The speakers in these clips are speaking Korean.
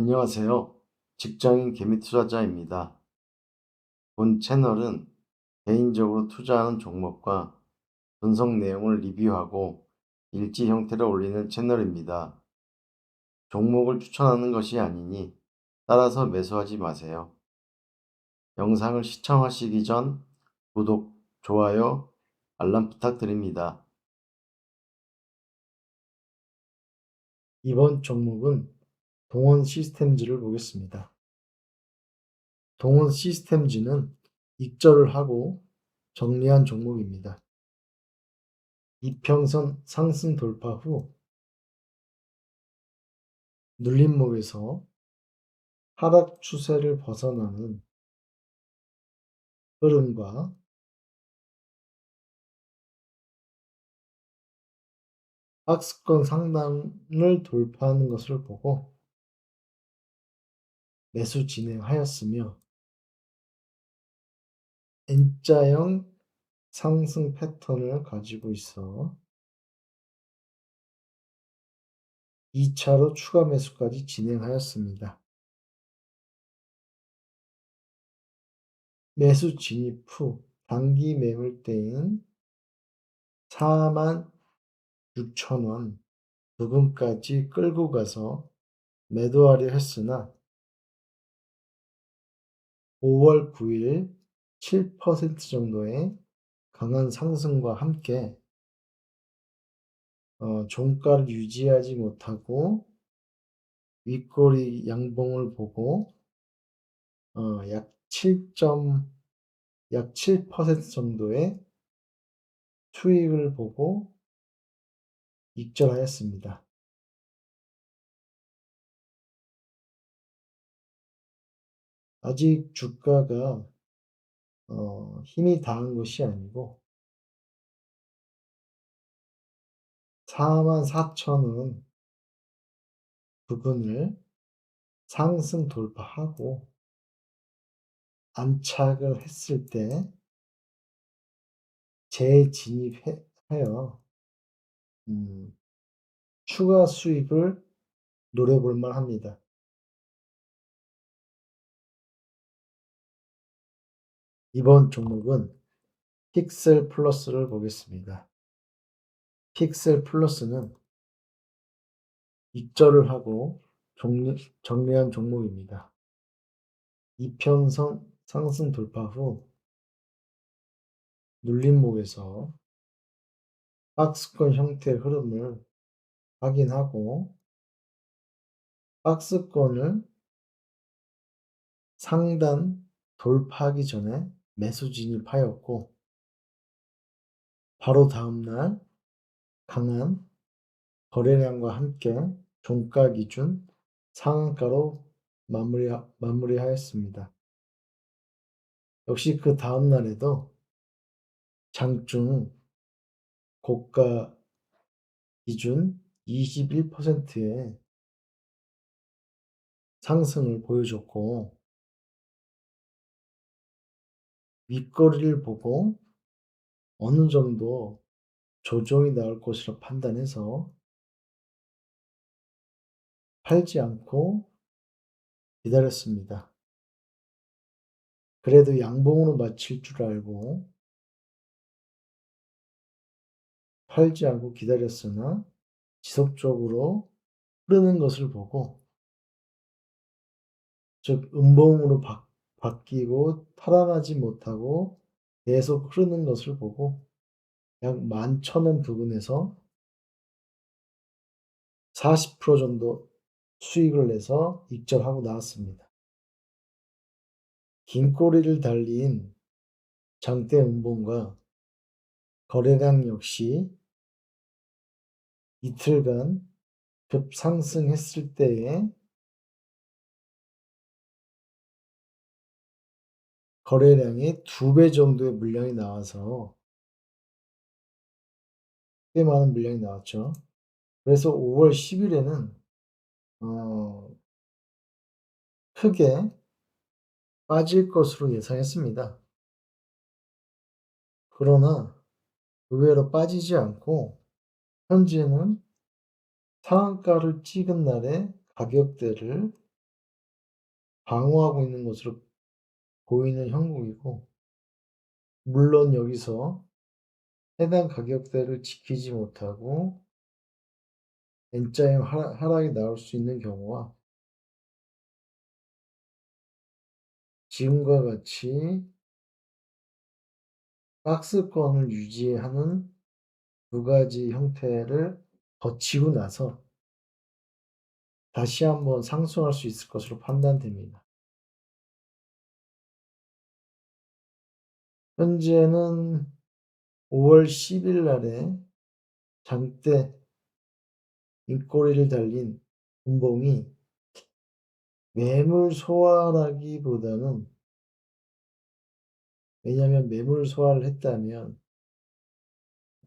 안녕하세요. 직장인 개미 투자자입니다. 본 채널은 개인적으로 투자하는 종목과 분석 내용을 리뷰하고 일지 형태로 올리는 채널입니다. 종목을 추천하는 것이 아니니 따라서 매수하지 마세요. 영상을 시청하시기 전 구독, 좋아요, 알람 부탁드립니다. 이번 종목은 동원 시스템즈를 보겠습니다. 동원 시스템즈는 익절을 하고 정리한 종목입니다. 이평선 상승 돌파 후 눌림목에서 하락 추세를 벗어나는 흐름과 박스권 상단을 돌파하는 것을 보고 매수 진행하였으며 N자형 상승 패턴을 가지고 있어 2차로 추가 매수까지 진행하였습니다. 매수 진입 후 단기 매물대인 4만 6천원 부근까지 끌고 가서 매도하려 했으나 5월 9일 7% 정도의 강한 상승과 함께 어, 종가를 유지하지 못하고 윗꼬리 양봉을 보고 어, 약 7. 약 7% 정도의 수익을 보고 익절하였습니다. 아직 주가가 어, 힘이 닿은 것이 아니고 44,000원 부분을 상승 돌파하고 안착을 했을 때 재진입하여 음, 추가 수익을 노려볼 만합니다. 이번 종목은 픽셀 플러스를 보겠습니다. 픽셀 플러스는 입절을 하고 정리, 정리한 종목입니다. 이평선 상승 돌파 후 눌림목에서 박스권 형태의 흐름을 확인하고 박스권을 상단 돌파하기 전에 매수 진입하였고 바로 다음날 강한 거래량과 함께 종가 기준 상한가로 마무리, 마무리하였습니다. 역시 그 다음날에도 장중 고가 기준 21%의 상승을 보여줬고 윗거리를 보고 어느 정도 조정이 나올 것이라 판단해서 팔지 않고 기다렸습니다. 그래도 양봉으로 마칠 줄 알고 팔지 않고 기다렸으나 지속적으로 흐르는 것을 보고 즉 음봉으로 바, 바뀌고 탈환하지 못하고 계속 흐르는 것을 보고 약 11,000원 부근에서 40% 정도 수익을 내서 입절하고 나왔습니다. 긴 꼬리를 달린 장대 음봉과 거래량 역시 이틀간 급상승했을 때에 거래량이 두 배 정도의 물량이 나와서 꽤 많은 물량이 나왔죠. 그래서 5월 10일에는 어, 크게 빠질 것으로 예상했습니다. 그러나 의외로 빠지지 않고 현재는 상한가를 찍은 날의 가격대를 방어하고 있는 것으로 보이는 형국이고 물론 여기서 해당 가격대를 지키지 못하고 하락, 하락이 나올 수 있는 경우와 지금과 같이 박스권을 유지하는 두 가지 형태를 거치고 나서 다시 한번 상승할 수 있을 것으로 판단됩니다. 현재는 5월 10일 날에 장대 인꼬리를 달린 분봉이 매물 소화라기보다는 왜냐하면 매물 소화를 했다면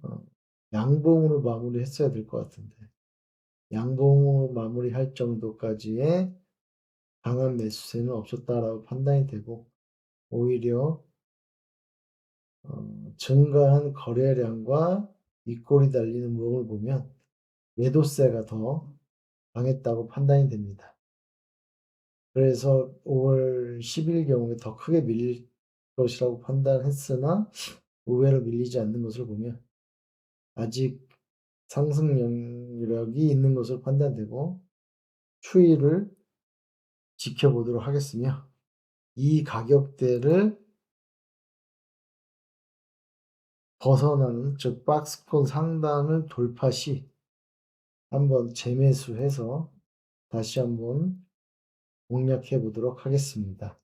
어, 양봉으로 마무리했어야 될 것 같은데 양봉으로 마무리할 정도까지의 강한 매수세는 없었다라고 판단이 되고 오히려 어, 증가한 거래량과 윗골이 달리는 모험을 보면 매도세가 더 강했다고 판단이 됩니다. 그래서 5월 10일 경우에 더 크게 밀릴 것이라고 판단했으나 의외로 밀리지 않는 것을 보면 아직 상승 영역이 있는 것으로 판단되고 추이를 지켜보도록 하겠으며 이 가격대를 벗어나는 즉 박스권 상단을 돌파 시 한번 재매수해서 다시 한번 공략해 보도록 하겠습니다.